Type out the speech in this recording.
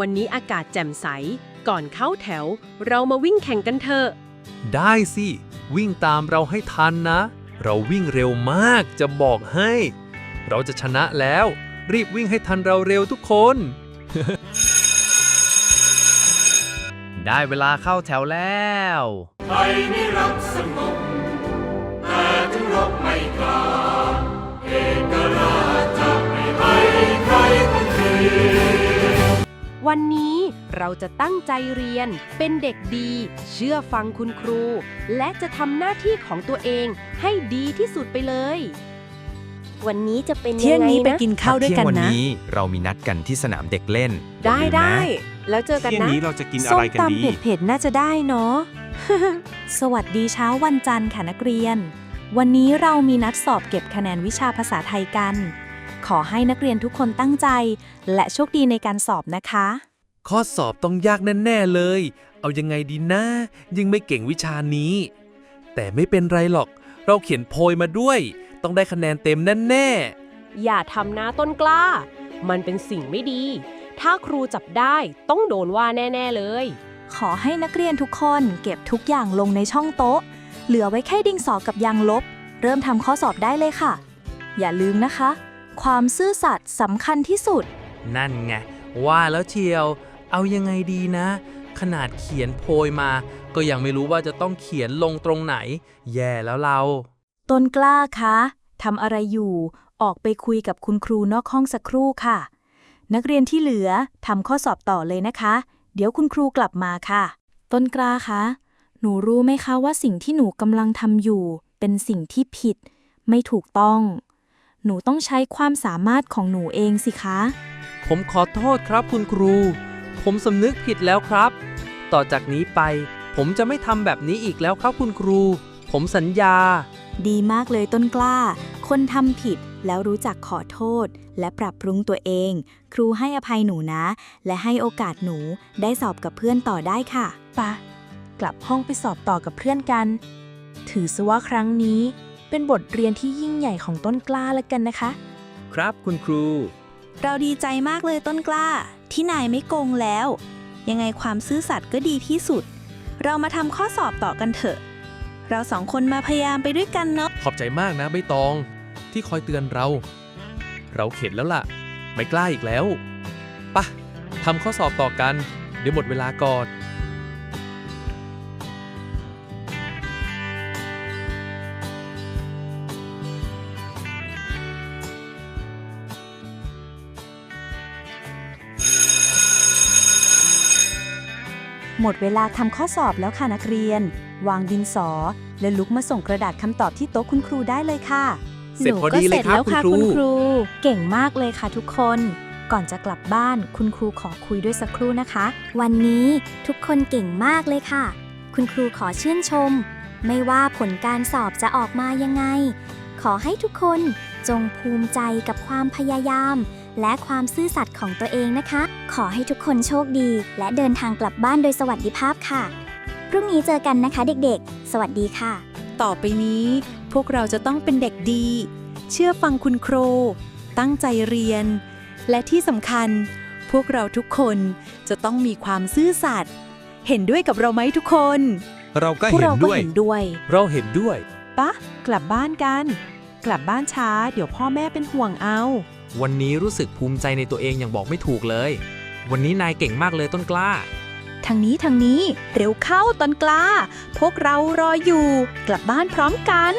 วันนี้อากาศแจ่มใส ก่อนเข้าแถว เรามาวิ่งแข่งกันเถอะ ได้สิ วิ่งตามเราให้ทันนะ เราวิ่งเร็วมากจะบอกให้ เราจะชนะแล้ว รีบวิ่งให้ทันเราเร็วทุกคน ได้เวลาเข้าแถวแล้วไทยนิรักสงบแต่ถึงรบไม่กล้า วันนี้เราจะตั้งใจเรียน เป็นเด็กดี เชื่อฟังคุณครู และจะทำหน้าที่ของตัวเองให้ดีที่สุดไปเลย วันนี้จะเป็นเที่ยงยังไงนี้ไปนะกินข้าวด้วยกันเที่ยงวันะ นี้เรามีนัดกันที่สนามเด็กเล่นได้อย่าลืมนะได้ แล้วเจอกันเที่ยงนะ นี้เราจะกินอะส้ไรมกันดีตำเผ็ดๆ น่าจะได้เนาะ สวัสดีเช้าวันจันทร์ค่ะนักเรียน วันนี้เรามีนัดสอบเก็บคะแนนวิชาภาษาไทยกัน ขอให้นักเรียนทุกคนตั้งใจ และโชคดีในการสอบนะคะ ข้อสอบต้องยากแน่ๆเลย เอายังไงดีนะ ยังไม่เก่งวิชานี้ แต่ไม่เป็นไรหรอก เราเขียนโพยมาด้วย ต้องได้คะแนนเต็มแน่อย่าทำนะต้นกล้า มันเป็นสิ่งไม่ดี ถ้าครูจับได้ต้องโดนว่าแน่ ๆ เลย ขอให้นักเรียนทุกคนเก็บทุกอย่างลงในช่องโต๊ะ เหลือไว้แค่ดิงสอกับยางลบ เริ่มทำข้อสอบได้เลยค่ะ อย่าลืมนะคะ ความซื่อสัตย์สำคัญที่สุดๆนั่นไง ว่าแล้วเชียว เอายังไงดีนะ ขนาดเขียนโพยมา ก็ยังไม่รู้ว่าจะต้องเขียนลงตรงไหน แย่แล้วเรา ต้นกล้าคะทำอะไรอยู่ ออกไปคุยกับคุณครูนอกห้องสักครู่ค่ะ นักเรียนที่เหลือทำข้อสอบต่อเลยนะคะ เดี๋ยวคุณครูกลับมาค่ะ ต้นกล้าคะ หนูรู้ไหมคะว่าสิ่งที่หนูกำลังทำอยู่ เป็นสิ่งที่ผิด ไม่ถูกต้อง หนูต้องใช้ความสามารถของหนูเองสิคะ ผมขอโทษครับคุณครู ผมสำนึกผิดแล้วครับ ต่อจากนี้ไป ผมจะไม่ทำแบบนี้อีกแล้วครับคุณครู ผมสัญญา ดีมากเลยต้นกล้า คนทำผิดแล้วรู้จักขอโทษ และปรับปรุงตัวเอง ครูให้อภัยหนูนะ และให้โอกาสหนูได้สอบกับเพื่อนต่อได้ค่ะ ปะ กลับห้องไปสอบต่อกับเพื่อนกัน ถือซะว่าครั้งนี้ เป็นบทเรียนที่ยิ่งใหญ่ของต้นกล้าแล้วกันนะคะ ครับคุณครู เราดีใจมากเลยต้นกล้า ที่นายไม่โกงแล้ว ยังไงความซื่อสัตย์ก็ดีที่สุด เรามาทำข้อสอบต่อกันเถอะ เราสองคนมาพยายามไปด้วยกันเนาะขอบใจมากนะใบตอง ที่คอยเตือนเรา เราเข็ดแล้วล่ะ ไม่กล้าอีกแล้วปะทำข้อสอบต่อกัน เดี๋ยวหมดเวลาก่อน หมดเวลาทำข้อสอบแล้วค่ะนักเรียน วางดินสอ และลุกมาส่งกระดาษคำตอบที่โต๊ะคุณครูได้เลยค่ะเสร็จพอดีเลยครับหนูก็สจแวคุณครู เก่งมากเลยค่ะทุกคน ก่อนจะกลับบ้านคุณครูขอคุยด้วยสักครู่นะคะ วันนี้ทุกคนเก่งมากเลยค่ะ คุณครูขอชื่นชม ไม่ว่าผลการสอบจะออกมายังไง ขอให้ทุกคนจงภูมิใจกับความพยายาม และความซื่อสัตย์ของตัวเองนะคะ ขอให้ทุกคนโชคดี และเดินทางกลับบ้านโดยสวัสดิภาพค่ะ พรุ่งนี้เจอกันนะคะเด็กๆ สวัสดีค่ะ ต่อไปนี้ พวกเราจะต้องเป็นเด็กดี เชื่อฟังคุณครู ตั้งใจเรียน และที่สำคัญ พวกเราทุกคนจะต้องมีความซื่อสัตย์เห็นด้วยกับเราไหมทุกคนเราก็พวกเห็นเราก็ด้วย เห็นด้วยเราเห็นด้วย ปะกลับบ้านกัน กลับบ้านช้า เดี๋ยวพ่อแม่เป็นห่วงเอา วันนี้รู้สึกภูมิใจในตัวเองอย่างบอกไม่ถูกเลย วันนี้นายเก่งมากเลยต้นกล้า ทางนี้ทางนี้เร็วเข้าต้นกล้า พวกเรารออยู่ กลับบ้านพร้อมกัน